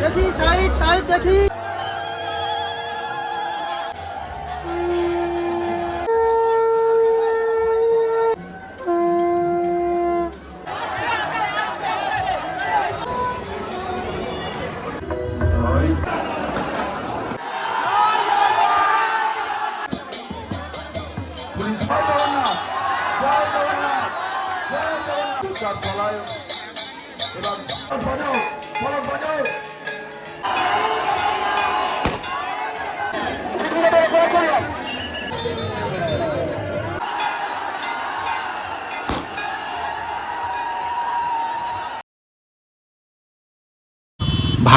দেখি side side দেখি।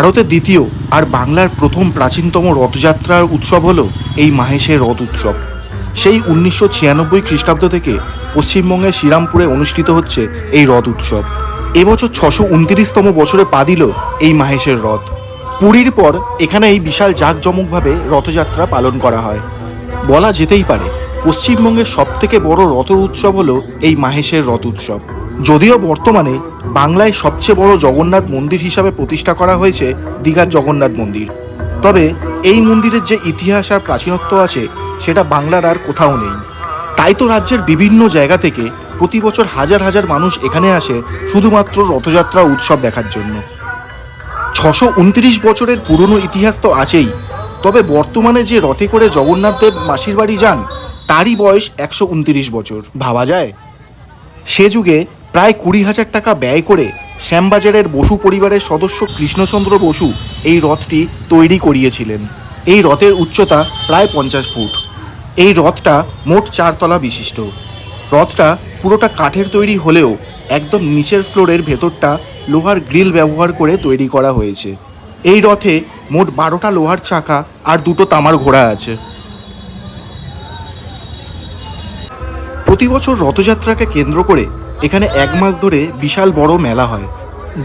ভারতের দ্বিতীয় আর বাংলার প্রথম প্রাচীনতম রথযাত্রার উৎসব হলো এই মাহেশের রথ উৎসব। সেই উনিশশো ছিয়ানব্বই খ্রিস্টাব্দ থেকে পশ্চিমবঙ্গের শ্রীরামপুরে অনুষ্ঠিত হচ্ছে এই রথ উৎসব। এবছর ছশো উনত্রিশতম বছরে পা দিল এই মাহেশের রথ। পুরীর পর এখানে এই বিশাল জাঁকজমকভাবে রথযাত্রা পালন করা হয়। বলা যেতেই পারে, পশ্চিমবঙ্গের সবথেকে বড় রথ উৎসব হলো এই মাহেশের রথ উৎসব। যদিও বর্তমানে বাংলায় সবচেয়ে বড় জগন্নাথ মন্দির হিসাবে প্রতিষ্ঠা করা হয়েছে দীঘার জগন্নাথ মন্দির। তবে এই মন্দিরের যে ইতিহাস আর প্রাচীনত্ব আছে, সেটা বাংলার আর কোথাও নেই। তাই তো রাজ্যের বিভিন্ন জায়গা থেকে প্রতি বছর হাজার হাজার মানুষ এখানে আসে শুধুমাত্র রথযাত্রা উৎসব দেখার জন্য। ছশো উনত্রিশ বছরের পুরনো ইতিহাস তো আছেই, তবে বর্তমানে যে রথে করে জগন্নাথ দেব মাসির বাড়ি যান, তারই বয়স একশো উনত্রিশ বছর। ভাবা যায়? সে যুগে প্রায় কুড়ি হাজার টাকা ব্যয় করে শ্যামবাজারের বসু পরিবারের সদস্য কৃষ্ণচন্দ্র বসু এই রথটি তৈরি করিয়েছিলেন। এই রথের উচ্চতা প্রায় পঞ্চাশ ফুট। এই রথটা মোট চারতলা বিশিষ্ট। রথটা পুরোটা কাঠের তৈরি হলেও একদম নিচের ফ্লোরের ভেতরটা লোহার গ্রিল ব্যবহার করে তৈরি করা হয়েছে। এই রথে মোট বারোটা লোহার চাকা আর দুটো তামার ঘোড়া আছে। প্রতি বছর রথযাত্রাকে কেন্দ্র করে এখানে এক মাস ধরে বিশাল বড় মেলা হয়।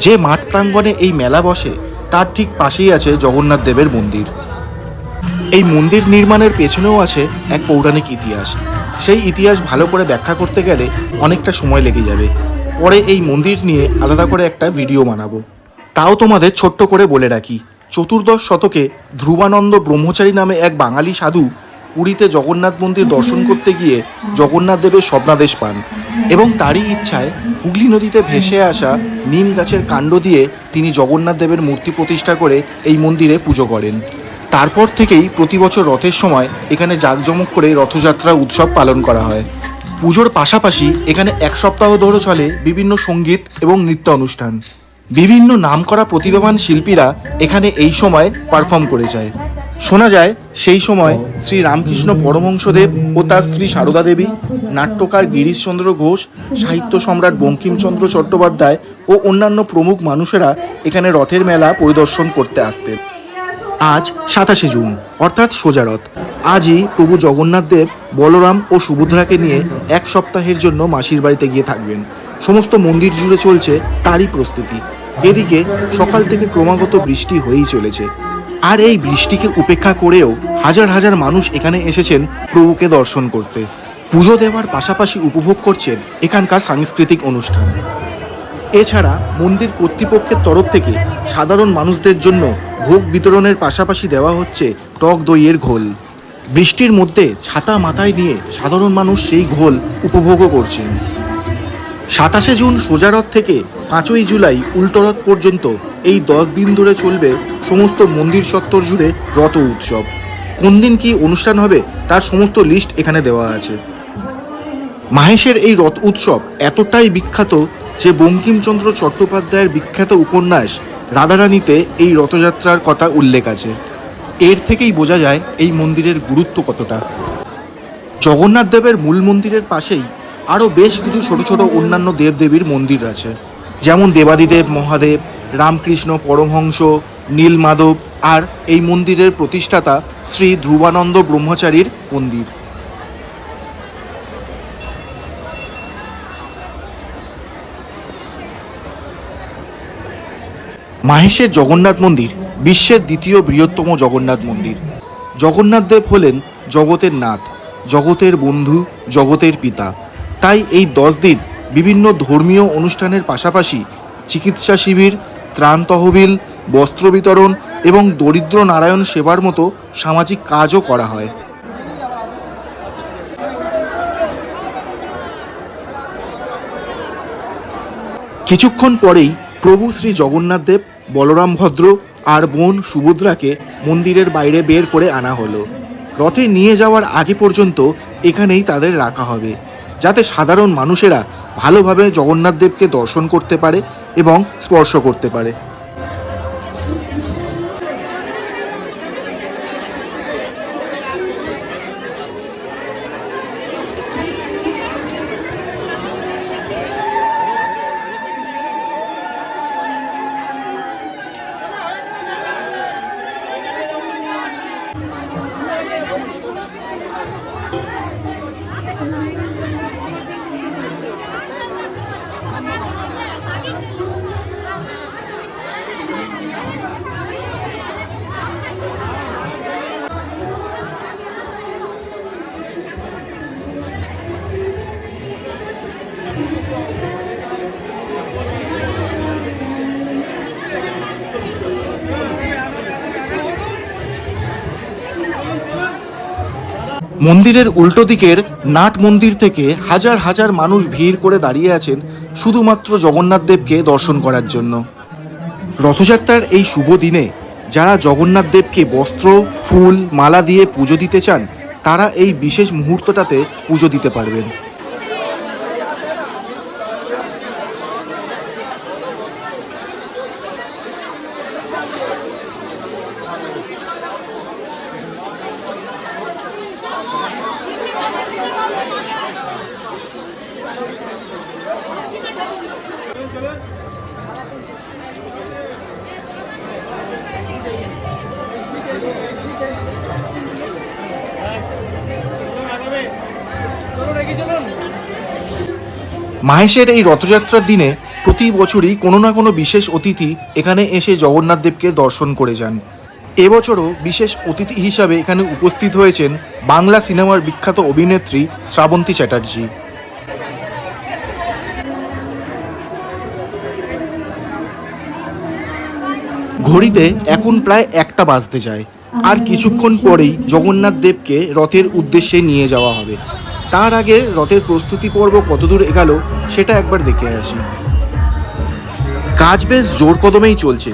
যে মাঠ প্রাঙ্গণে এই মেলা বসে, তার ঠিক পাশেই আছে জগন্নাথ দেবের মন্দির। এই মন্দির নির্মাণের পেছনেও আছে এক পৌরাণিক ইতিহাস। সেই ইতিহাস ভালো করে ব্যাখ্যা করতে গেলে অনেকটা সময় লেগে যাবে। পরে এই মন্দির নিয়ে আলাদা করে একটা ভিডিও বানাবো। তাও তোমাদের ছোট্ট করে বলে রাখি, চতুর্দশ শতকে ধ্রুবানন্দ ব্রহ্মচারী নামে এক বাঙালি সাধু পুরীতে জগন্নাথ মন্দির দর্শন করতে গিয়ে জগন্নাথ দেবের স্বপ্নাদেশ পান এবং তারই ইচ্ছায় হুগলি নদীতে ভেসে আসা নিম গাছের কাণ্ড দিয়ে তিনি জগন্নাথ দেবের মূর্তি প্রতিষ্ঠা করে এই মন্দিরে পুজো করেন। তারপর থেকেই প্রতি বছর রথের সময় এখানে জাঁকজমক করে রথযাত্রা উৎসব পালন করা হয়। পুজোর পাশাপাশি এখানে এক সপ্তাহ ধরে চলে বিভিন্ন সংগীত এবং নৃত্য অনুষ্ঠান। বিভিন্ন নামকরা প্রতিভাবান শিল্পীরা এখানে এই সময় পারফর্ম করে যায়। শোনা যায়, সেই সময় শ্রী রামকৃষ্ণ পরমহংসদেব ও তার স্ত্রী সারদা দেবী, নাট্যকার গিরিশচন্দ্র ঘোষ, সাহিত্য সম্রাট বঙ্কিমচন্দ্র চট্টোপাধ্যায় ও অন্যান্য প্রমুখ মানুষেরা এখানে রথের মেলা পরিদর্শন করতে আসতেন। আজ সাতাশে জুন, অর্থাৎ সোজারথ আজই প্রভু জগন্নাথ দেব, বলরাম ও সুভদ্রাকে নিয়ে এক সপ্তাহের জন্য মাসির বাড়িতে গিয়ে থাকবেন। সমস্ত মন্দির জুড়ে চলছে তারই প্রস্তুতি। এদিকে সকাল থেকে ক্রমাগত বৃষ্টি হয়েই চলেছে। আর এই বৃষ্টিকে উপেক্ষা করেও হাজার হাজার মানুষ এখানে এসেছেন প্রভুকে দর্শন করতে। পুজো দেওয়ার পাশাপাশি উপভোগ করছেন এখানকার সাংস্কৃতিক অনুষ্ঠান। এছাড়া মন্দির কর্তৃপক্ষের তরফ থেকে সাধারণ মানুষদের জন্য ভোগ বিতরণের পাশাপাশি দেওয়া হচ্ছে টক দইয়ের ঘোল। বৃষ্টির মধ্যে ছাতা মাথায় নিয়ে সাধারণ মানুষ সেই ঘোল উপভোগও করছেন। সাতাশে জুন সোজারথ থেকে পাঁচই জুলাই উল্টোরথ পর্যন্ত এই দশ দিন ধরে চলবে সমস্ত মন্দির চত্বর জুড়ে রথ উৎসব। কোন দিন কি অনুষ্ঠান হবে তার সমস্ত লিস্ট এখানে দেওয়া আছে। মাহেশের এই রথ উৎসব এতটাই বিখ্যাত যে বঙ্কিমচন্দ্র চট্টোপাধ্যায়ের বিখ্যাত উপন্যাস রাধারানীতে এই রথযাত্রার কথা উল্লেখ আছে। এর থেকেই বোঝা যায় এই মন্দিরের গুরুত্ব কতটা। জগন্নাথ দেবের মূল মন্দিরের পাশেই আরও বেশ কিছু ছোট ছোট অন্যান্য দেবদেবীর মন্দির আছে। যেমন দেবাদিদেব মহাদেব, রামকৃষ্ণ পরমহংস, নীলমাধব আর এই মন্দিরের প্রতিষ্ঠাতা শ্রী ধ্রুবানন্দ ব্রহ্মচারীর মন্দির। মাহেশের জগন্নাথ মন্দির বিশ্বের দ্বিতীয় বৃহত্তম জগন্নাথ মন্দির। জগন্নাথ দেব হলেন জগতের নাথ, জগতের বন্ধু, জগতের পিতা। তাই এই দশ দিন বিভিন্ন ধর্মীয় অনুষ্ঠানের পাশাপাশি চিকিৎসা শিবির, ত্রাণ তহবিল, বস্ত্র বিতরণ এবং দরিদ্র নারায়ণ সেবার মতো সামাজিক কাজও করা হয়। কিছুক্ষণ পরেই প্রভু শ্রী জগন্নাথ দেব, বলরাম ভদ্র আর বোন সুভদ্রাকে মন্দিরের বাইরে বের করে আনা হলো। রথে নিয়ে যাওয়ার আগে পর্যন্ত এখানেই তাদের রাখা হবে। যাতে সাধারণ মানুষেরা ভালোভাবে জগন্নাথ দেবকে দর্শন করতে পারে এবং স্পর্শ করতে পারে। মন্দিরের উল্টো দিকের নাট মন্দির থেকে হাজার হাজার মানুষ ভিড় করে দাঁড়িয়ে আছেন শুধুমাত্র জগন্নাথ দেবকে দর্শন করার জন্য। রথযাত্রার এই শুভ দিনে যারা জগন্নাথ দেবকে বস্ত্র, ফুল, মালা দিয়ে পুজো দিতে চান, তারা এই বিশেষ মুহূর্তটাতে পুজো দিতে পারবেন। মাহেশের এই রথযাত্রার দিনে প্রতি বছরই কোনো না কোনো বিশেষ অতিথি এখানে এসে জগন্নাথ দেবকে দর্শন করে যান। এবছরও বিশেষ অতিথি হিসাবে এখানে উপস্থিত হয়েছেন বাংলা সিনেমার বিখ্যাত অভিনেত্রী শ্রাবন্তী চ্যাটার্জি। ঘড়িতে এখন প্রায় একটা বাজতে যায়। আর কিছুক্ষণ পরেই জগন্নাথ দেবকে রথের উদ্দেশ্যে নিয়ে যাওয়া হবে। তার আগে রথের প্রস্তুতি পর্ব কতদূর এগালো, সেটা একবার দেখে আসি। কাজ বেশ জোর কদমেই চলছে।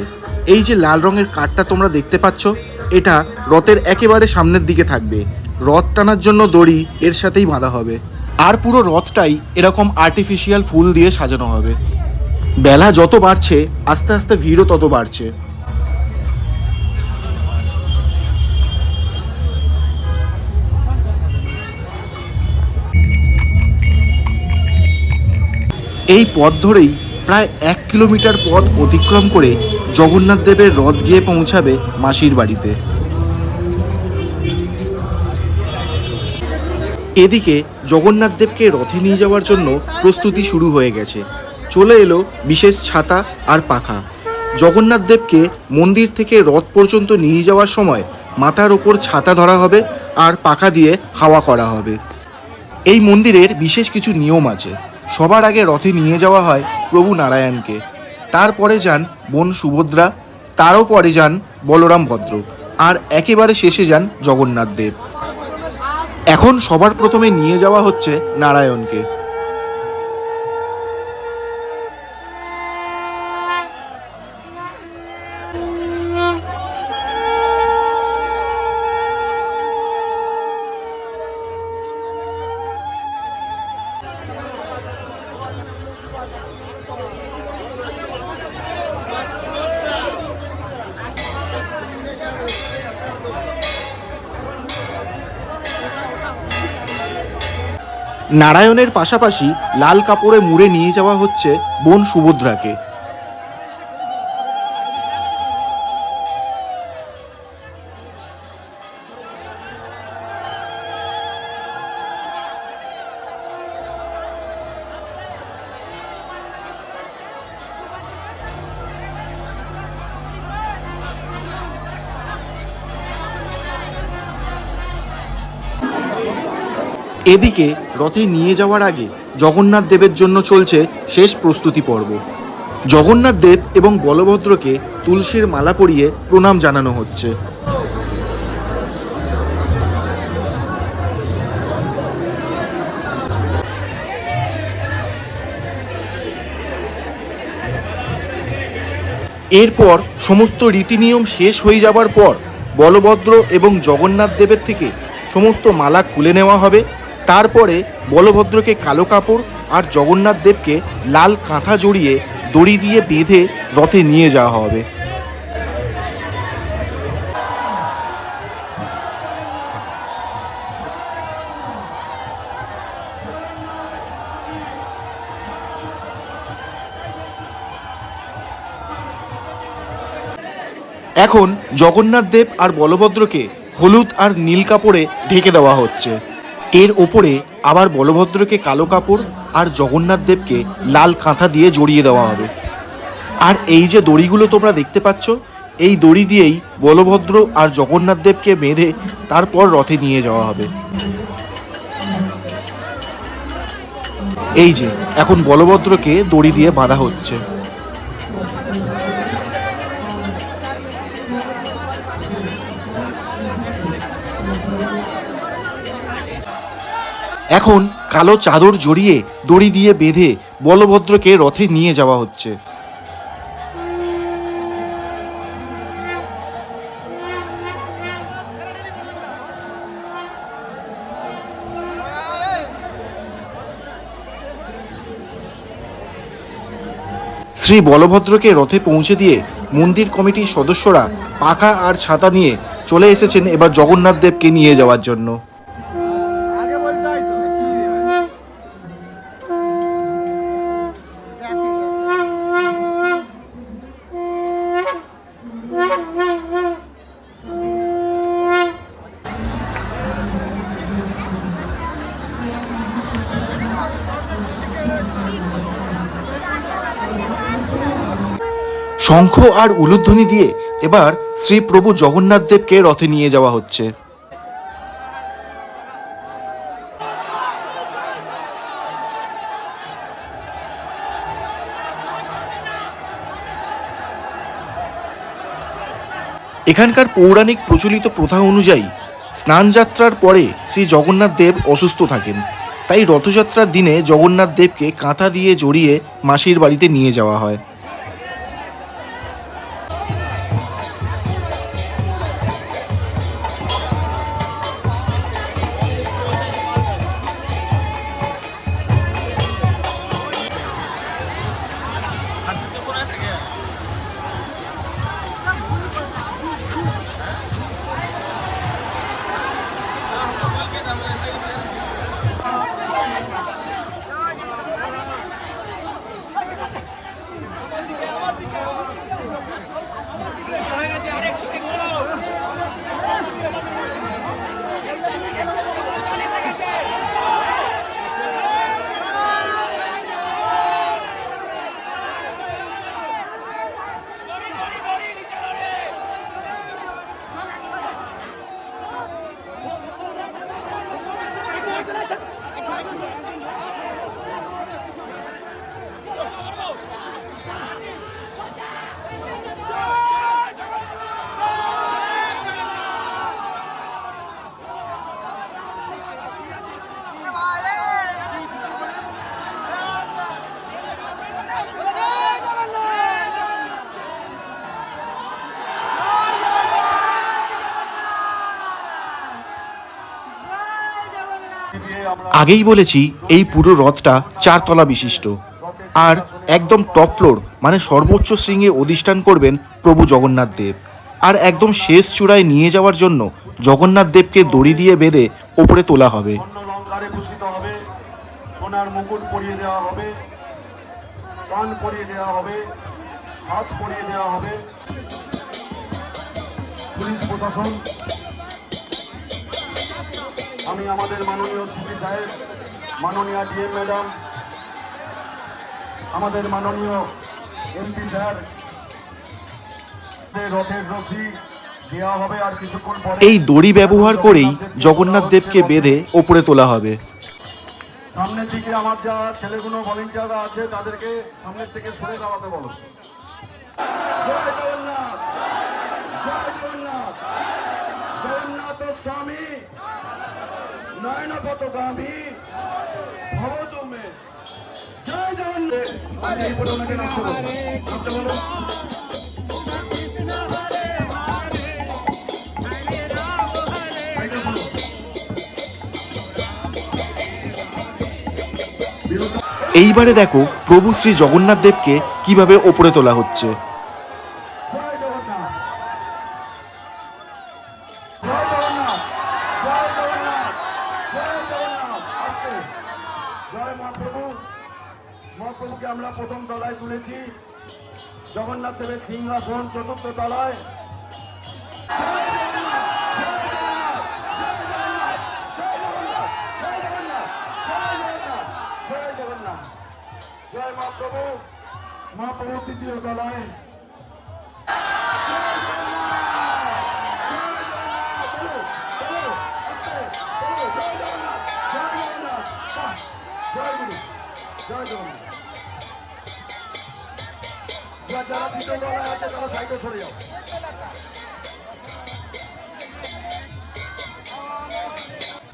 এই যে লাল রঙের কাঠটা তোমরা দেখতে পাচ্ছ, এটা রথের একেবারে সামনের দিকে থাকবে। রথ টানার জন্য দড়ি এর সাথেই বাঁধা হবে। আর পুরো রথটাই এরকম আর্টিফিশিয়াল ফুল দিয়ে সাজানো হবে। বেলা যত বাড়ছে, আস্তে আস্তে ভিড়ও তত বাড়ছে। এই পথ ধরেই প্রায় এক কিলোমিটার পথ অতিক্রম করে জগন্নাথ দেবের রথ গিয়ে পৌঁছাবে মাসির বাড়িতে। এদিকে জগন্নাথ দেবকে রথে নিয়ে যাওয়ার জন্য প্রস্তুতি শুরু হয়ে গেছে। চলে এলো বিশেষ ছাতা আর পাখা। জগন্নাথ দেবকে মন্দির থেকে রথ পর্যন্ত নিয়ে যাওয়ার সময় মাথার ওপর ছাতা ধরা হবে আর পাখা দিয়ে হাওয়া করা হবে। এই মন্দিরের বিশেষ কিছু নিয়ম আছে। সবার আগে রথে নিয়ে যাওয়া হয় প্রভু নারায়ণকে। তারপরে যান বোন সুভদ্রা, তারও পরে যান বলরাম ভদ্র, আর একেবারে শেষে যান জগন্নাথ দেব। এখন সবার প্রথমে নিয়ে যাওয়া হচ্ছে নারায়ণকে। নারায়ণের পাশাপাশি লাল কাপড়ে মুড়ে নিয়ে যাওয়া হচ্ছে বোন সুভদ্রাকে। এদিকে রথে নিয়ে যাওয়ার আগে জগন্নাথ দেবের জন্য চলছে শেষ প্রস্তুতি পর্ব। জগন্নাথ দেব এবং বলভদ্রকে তুলসীর মালা পরিয়ে প্রণাম জানানো হচ্ছে। এরপর সমস্ত রীতিনিয়ম শেষ হয়ে যাবার পর বলভদ্র এবং জগন্নাথ দেবের থেকে সমস্ত মালা খুলে নেওয়া হবে। তারপরে বলভদ্রকে কালো কাপড় আর জগন্নাথ দেবকে লাল কাঁথা জড়িয়ে দড়ি দিয়ে বেঁধে রথে নিয়ে যাওয়া হবে। এখন জগন্নাথ দেব আর বলভদ্রকে হলুদ আর নীল কাপড়ে ঢেকে দেওয়া হচ্ছে। এর ওপরে আবার বলভদ্রকে কালো কাপড় আর জগন্নাথ দেবকে লাল কাঁথা দিয়ে জড়িয়ে দেওয়া হবে। আর এই যে দড়িগুলো তোমরা দেখতে পাচ্ছ, এই দড়ি দিয়েই বলভদ্র আর জগন্নাথ দেবকে বেঁধে তারপর রথে নিয়ে যাওয়া হবে। এই যে, এখন বলভদ্রকে দড়ি দিয়ে বাঁধা হচ্ছে। এখন কালো চাদর জড়িয়ে দড়ি দিয়ে বেঁধে বলভদ্রকে রথে নিয়ে যাওয়া হচ্ছে। শ্রী বলভদ্রকে রথে পৌঁছে দিয়ে মন্দির কমিটির সদস্যরা পাখা আর ছাতা নিয়ে চলে এসেছেন এবার জগন্নাথ দেবকে নিয়ে যাওয়ার জন্য। শঙ্খ আর উলুধ্বনি দিয়ে এবার শ্রী প্রভু জগন্নাথ দেবকে রথে নিয়ে যাওয়া হচ্ছে। এখানকার পৌরাণিক প্রচলিত প্রথা অনুযায়ী স্নানযাত্রার পরে শ্রী জগন্নাথ দেব অসুস্থ থাকেন। তাই রথযাত্রার দিনে জগন্নাথ দেবকে কাঁথা দিয়ে জড়িয়ে মাসির বাড়িতে নিয়ে যাওয়া হয়। আগেই বলেছি, এই পুরো রথটা চারতলা বিশিষ্ট। আর একদম টপ ফ্লোর মানে সর্বোচ্চ শৃঙ্গে অধিষ্ঠান করবেন প্রভু জগন্নাথ দেব। আর একদম শেষ চূড়ায় নিয়ে যাওয়ার জন্য জগন্নাথ দেবকে দড়ি দিয়ে বেঁধে ওপরে তোলা হবে। দেওয়া হবে হাত দেওয়া হবে। পুলিশ প্রশাসন আমি আমাদের মাননীয় সিপি সাহেব মাননীয় ডিএম ম্যাডাম আমাদের মাননীয় এমপি স্যার রথের রশি দেওয়া হবে আর কিছুক্ষণ পরে এই দড়ি ব্যবহার করেই জগন্নাথ দেবকে বেঁধে ওপরে তোলা হবে। সামনের দিকে আমার যা ছেলেগুলো ভলেন্টিয়াররা আছে তাদেরকে সামনের থেকে সরে দাঁড়াতে বলো। জয় জগন্নাথ! জয় জগন্নাথ। এই ওনাকে বলো এইবারে দেখো প্রভু শ্রী জগন্নাথ দেবকে কীভাবে ওপরে তোলা হচ্ছে।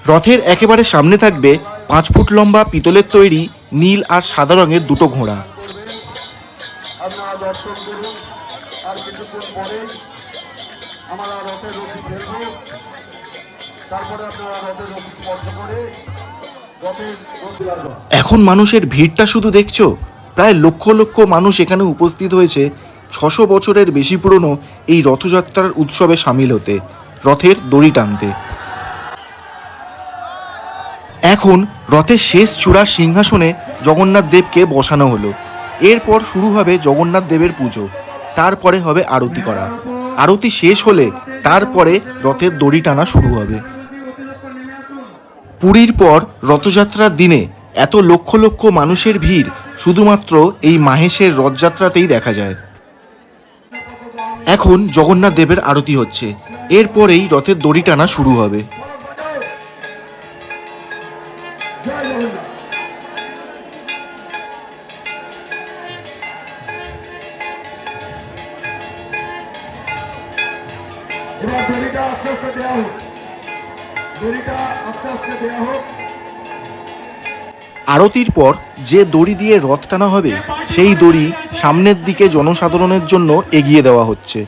রথের একেবারে সামনে থাকবে পাঁচ ফুট লম্বা পিতলের তৈরি নীল আর সাদা রঙের দুটো ঘোড়া। এখন মানুষের ভিড়টা শুধু দেখছ? প্রায় লক্ষ লক্ষ মানুষ এখানে উপস্থিত হয়েছে ছশো বছরের বেশি পুরনো এই রথযাত্রার উৎসবে সামিল হতে, রথের দড়ি টানতে। এখন রথের শেষ চূড়ার সিংহাসনে জগন্নাথ দেবকে বসানো হলো। এরপর শুরু হবে জগন্নাথ দেবের পুজো, তারপরে হবে আরতি করা। আরতি শেষ হলে তারপরে রথের দড়ি টানা শুরু হবে। পুরীর পর রথযাত্রার দিনে এত লক্ষ লক্ষ মানুষের ভিড় শুধুমাত্র এই মাহেশের রথযাত্রাতেই দেখা যায়। এখন জগন্নাথ দেবের আরতি হচ্ছে। এরপরেই রথের দড়ি টানা শুরু হবে। দড়িটা আস্তে আস্তে দেওয়া হোক। দড়িটা আস্তে আস্তে দেওয়া হোক। আরতির পর যে দড়ি দিয়ে রথ টানা হবে, সেই দড়ি সামনের দিকে জনসাধারণের জন্য এগিয়ে দেওয়া হচ্ছে।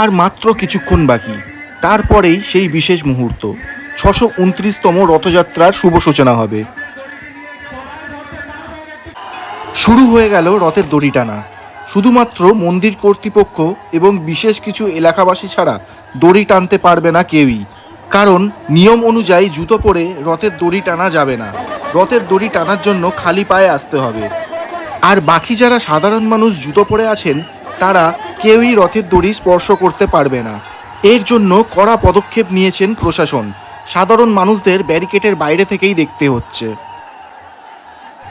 আর মাত্র কিছুক্ষণ বাকি। তারপরেই সেই বিশেষ মুহূর্ত। ছশো উনত্রিশতম রথযাত্রার শুভ সূচনা হবে। শুরু হয়ে গেল রথের দড়ি টানা। শুধুমাত্র মন্দির কর্তৃপক্ষ এবং বিশেষ কিছু এলাকাবাসী ছাড়া দড়ি টানতে পারবে না কেউই। কারণ নিয়ম অনুযায়ী জুতো পরে রথের দড়ি টানা যাবে না। রথের দড়ি টানার জন্য খালি পায়ে আসতে হবে। আর বাকি যারা সাধারণ মানুষ জুতো পরে আছেন, তারা কেউই রথের দড়ি স্পর্শ করতে পারবে না। এর জন্য কড়া পদক্ষেপ নিয়েছেন প্রশাসন। সাধারণ মানুষদের ব্যারিকেটের বাইরে থেকেই দেখতে হচ্ছে।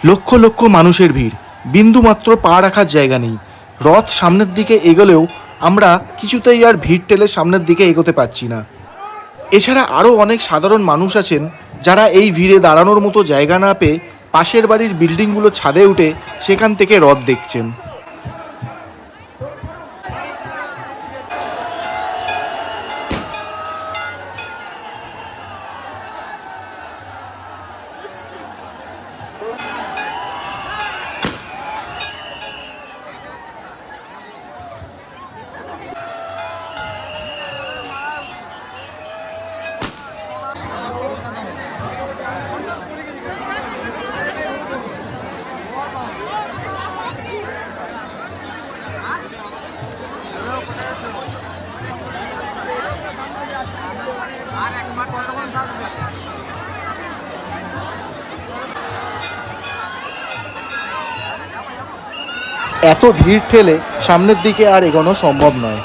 লক্ষ লক্ষ মানুষের ভিড়। বিন্দুমাত্র পা রাখার জায়গা নেই। রথ সামনের দিকে এগোলেও আমরা কিছুতেই আর ভিড় ঠেলে সামনের দিকে এগোতে পারছি না। এছাড়া আরও অনেক সাধারণ মানুষ আছেন যারা এই ভিড়ে দাঁড়ানোর মতো জায়গা না পেয়ে পাশের বাড়ির বিল্ডিংগুলো ছাদে উঠে সেখান থেকে রথ দেখছেন। এত ভিড় ঠেলে সামনের দিকে আর এগোনো সম্ভব নয়।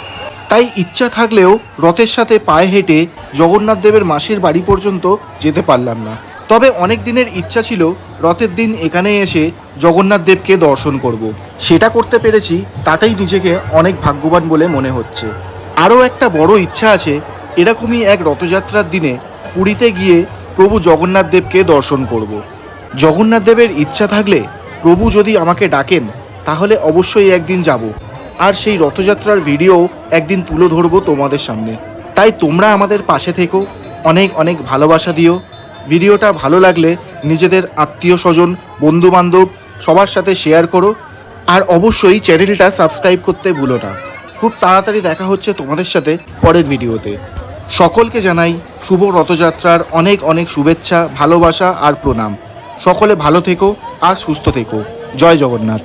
তাই ইচ্ছা থাকলেও রথের সাথে পায়ে হেঁটে জগন্নাথ দেবের মাসির বাড়ি পর্যন্ত যেতে পারলাম না। তবে অনেক দিনের ইচ্ছা ছিল রথের দিন এখানে এসে জগন্নাথ দেবকে দর্শন করব। সেটা করতে পেরেছি, তাতেই নিজেকে অনেক ভাগ্যবান বলে মনে হচ্ছে। আরও একটা বড় ইচ্ছা আছে, এরকমই এক রথযাত্রার দিনে পুরীতে গিয়ে প্রভু জগন্নাথ দেবকে দর্শন করব। জগন্নাথ দেবের ইচ্ছা থাকলে প্রভু যদি আমাকে ডাকেন তাহলে অবশ্যই একদিন যাব। আর সেই রথযাত্রার ভিডিও একদিন তুলে ধরবো তোমাদের সামনে। তাই তোমরা আমাদের পাশে থেকো, অনেক অনেক ভালোবাসা দিও। ভিডিওটা ভালো লাগলে নিজেদের আত্মীয় স্বজন বন্ধু বান্ধব সবার সাথে শেয়ার করো। আর অবশ্যই চ্যানেলটা সাবস্ক্রাইব করতে ভুলো না। খুব তাড়াতাড়ি দেখা হচ্ছে তোমাদের সাথে পরের ভিডিওতে। সকলকে জানাই শুভ রথযাত্রার অনেক অনেক শুভেচ্ছা, ভালোবাসা আর প্রণাম। সকলে ভালো থেকো আর সুস্থ থেকো। জয় জগন্নাথ।